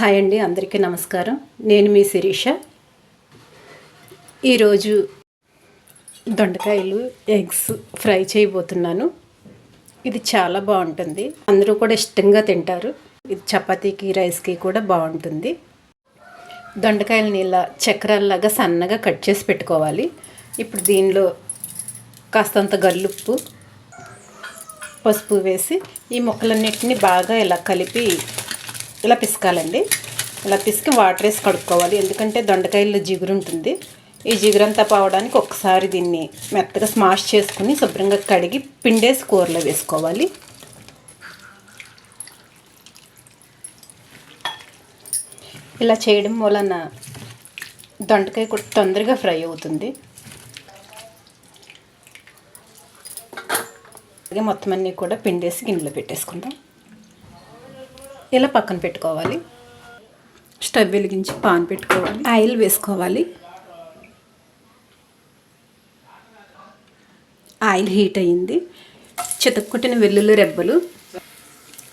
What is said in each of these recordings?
Hi అండి అందరికీ నమస్కారం. నేను మీ శిరీష. ఈరోజు దొండకాయలు ఎగ్స్ ఫ్రై చేయబోతున్నాను. ఇది చాలా బాగుంటుంది. అందరూ కూడా ఇష్టంగా తింటారు. ఇది చపాతీకి రైస్కి కూడా బాగుంటుంది. దొండకాయలని ఇలా చక్రాల్లాగా సన్నగా కట్ చేసి పెట్టుకోవాలి. ఇప్పుడు దీనిలో కాస్తంత గల్లుప్పు పసుపు వేసి ఈ మొక్కలన్నిటిని బాగా ఇలా కలిపి ఇలా పిసకాలండి. ఇలా పిసికి వాటర్ వేసి కడుక్కోవాలి. ఎందుకంటే దొండకాయల్లో జిగురు ఉంటుంది. ఈ జిగురంతా పోవడానికి ఒకసారి దీన్ని మెత్తగా స్మాష్ చేసుకుని శుభ్రంగా కడిగి పిండేసి కూరలో వేసుకోవాలి. ఇలా చేయడం వలన దొండకాయ కూడా తొందరగా ఫ్రై అవుతుంది. అలాగే మొత్తం అన్నీ కూడా పిండేసి గిన్నెలో పెట్టేసుకుందాం. ఇలా పక్కన పెట్టుకోవాలి? స్టవ్ వెలిగించి పాన్ పెట్టుకోవాలి. ఆయిల్ వేసుకోవాలి. ఆయిల్ హీట్ అయ్యింది. చితక్కొట్టిన వెల్లుల్లి రెబ్బలు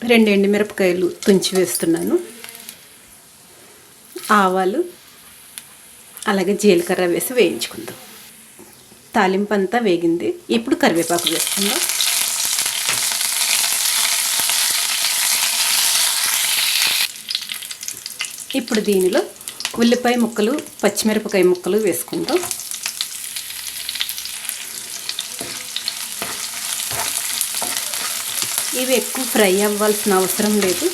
రెండు ఎండుమిరపకాయలు తుంచి వేస్తున్నాను. ఆవాలు అలాగే జీలకర్ర వేసి వేయించుకుందాం. తాలింపు అంతా వేగింది. ఇప్పుడు కరివేపాకు వేసుకుందాం. ఇప్పుడు దీనిలో ఉల్లిపాయ ముక్కలు పచ్చిమిరపకాయ ముక్కలు వేసుకుందాం. ఇవి ఎక్కువ ఫ్రై అవ్వాల్సిన అవసరం లేదు.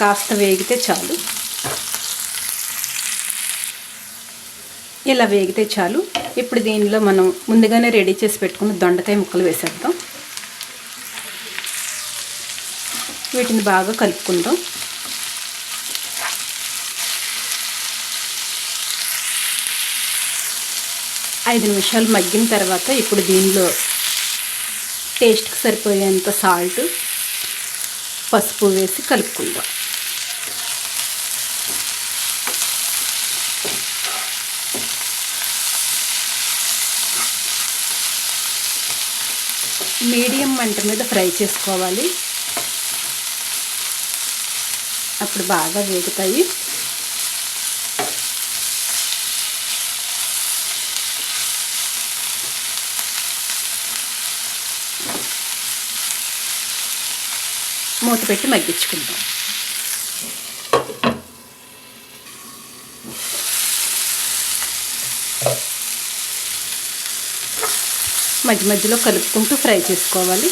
కాస్త వేగితే చాలు. ఇలా వేగితే చాలు. ఇప్పుడు దీనిలో మనం ముందుగానే రెడీ చేసి పెట్టుకున్న దొండకాయ ముక్కలు వేసేద్దాం. వీటిని బాగా కలుపుకుందాం. ఐదు నిమిషాలు మగ్గిన తర్వాత ఇప్పుడు దీనిలో టేస్ట్కి సరిపోయేంత సాల్ట్ పసుపు వేసి కలుపుకుందాం. మీడియం మంట మీద ఫ్రై చేసుకోవాలి. అప్పుడు బాగా వేగుతాయి. మూత పెట్టి మగ్గించుకుందాం మధ్య మధ్యలో కలుపుకుంటూ ఫ్రై చేసుకోవాలి.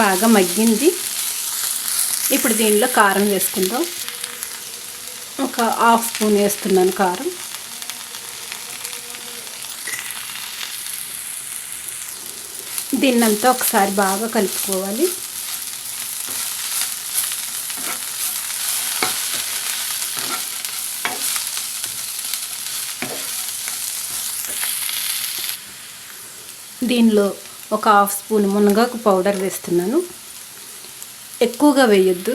బాగా మగ్గింది. ఇప్పుడు దీనిలో కారం వేసుకుందాం. ఒక హాఫ్ స్పూన్ వేస్తున్నాను కారం. దీన్నంతా ఒకసారి బాగా కలుపుకోవాలి. దీనిలో ఒక హాఫ్ స్పూన్ మునగాకు పౌడర్ వేస్తున్నాను. ఎక్కువగా వేయొద్దు.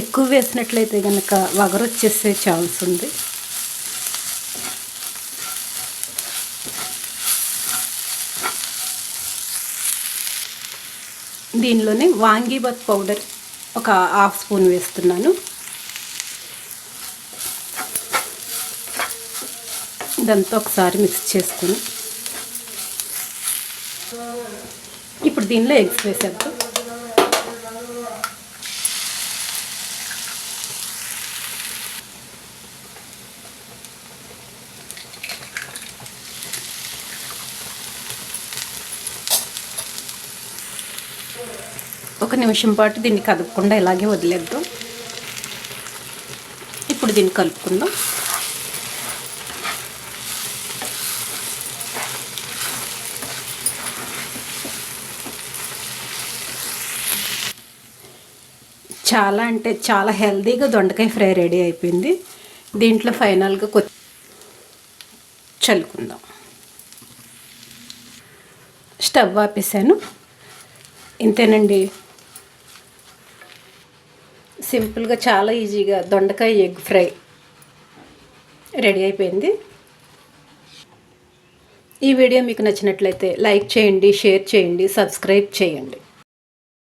ఎక్కువ వేసినట్లయితే కనుక వగరొచ్చేసే ఛాన్స్ ఉంది. దీనిలోనే వాంగీబత్ పౌడర్ ఒక హాఫ్ స్పూన్ వేస్తున్నాను. ఇదంతా ఒకసారి మిక్స్ చేసుకుని. ఇప్పుడు దీనిలో ఎగ్స్ వేసేద్దాం. ఒక నిమిషం పాటు దీన్ని కదపకుండా ఇలాగే వదిలేద్దాం. ఇప్పుడు దీన్ని కలుపుకుందాం. చాలా అంటే చాలా హెల్తీగా దొండకాయ ఫ్రై రెడీ అయిపోయింది. దీంట్లో ఫైనల్గా కొ చల్లుకుందాం. స్టవ్ ఆపేసాను ఇంతేనండి. సింపుల్గా చాలా ఈజీగా దొండకాయ ఎగ్ ఫ్రై రెడీ అయిపోయింది. ఈ వీడియో మీకు నచ్చినట్లయితే లైక్ చేయండి షేర్ చేయండి సబ్స్క్రైబ్ చేయండి.